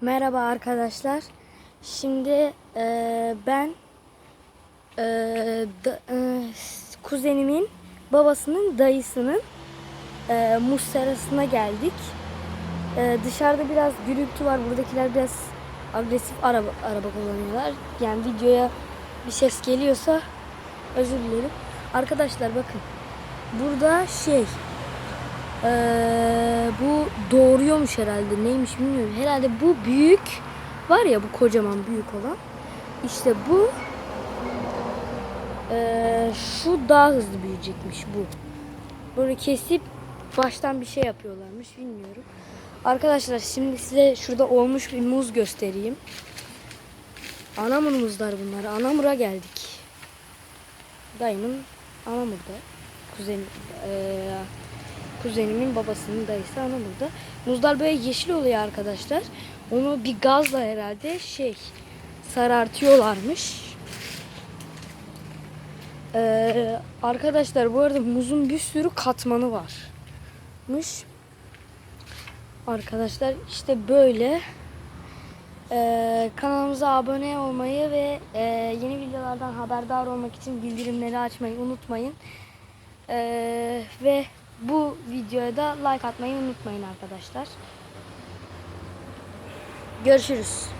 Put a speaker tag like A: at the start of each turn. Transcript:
A: Merhaba arkadaşlar. Şimdi e, ben e, da- e, kuzenimin babasının dayısının e, musterasına geldik. E, dışarıda biraz gürültü var. Buradakiler biraz agresif araba araba kullanıyorlar. Yani videoya bir ses geliyorsa özür dilerim. Arkadaşlar bakın. Burada şey ee, bu doğuruyormuş herhalde. Neymiş bilmiyorum. Herhalde bu büyük var ya bu kocaman büyük olan. İşte bu ee, şu daha hızlı büyüyecekmiş bu. Böyle kesip baştan bir şey yapıyorlarmış bilmiyorum. Arkadaşlar şimdi size şurada olmuş bir muz göstereyim. Anamur muzlar bunlar. Anamur'a geldik. Dayımın Anamur'da. Kuzen, ee, kuzenimin babasının dayısı Anamur'da. Muzlar böyle yeşil oluyor arkadaşlar. Onu bir gazla herhalde şey sarartıyorlarmış. Ee, arkadaşlar bu arada muzun bir sürü katmanı varmış. Arkadaşlar işte böyle. Ee, kanalımıza abone olmayı ve e, yeni videolardan haberdar olmak için bildirimleri açmayı unutmayın. Ee, ve bu videoya da like atmayı unutmayın arkadaşlar. Görüşürüz.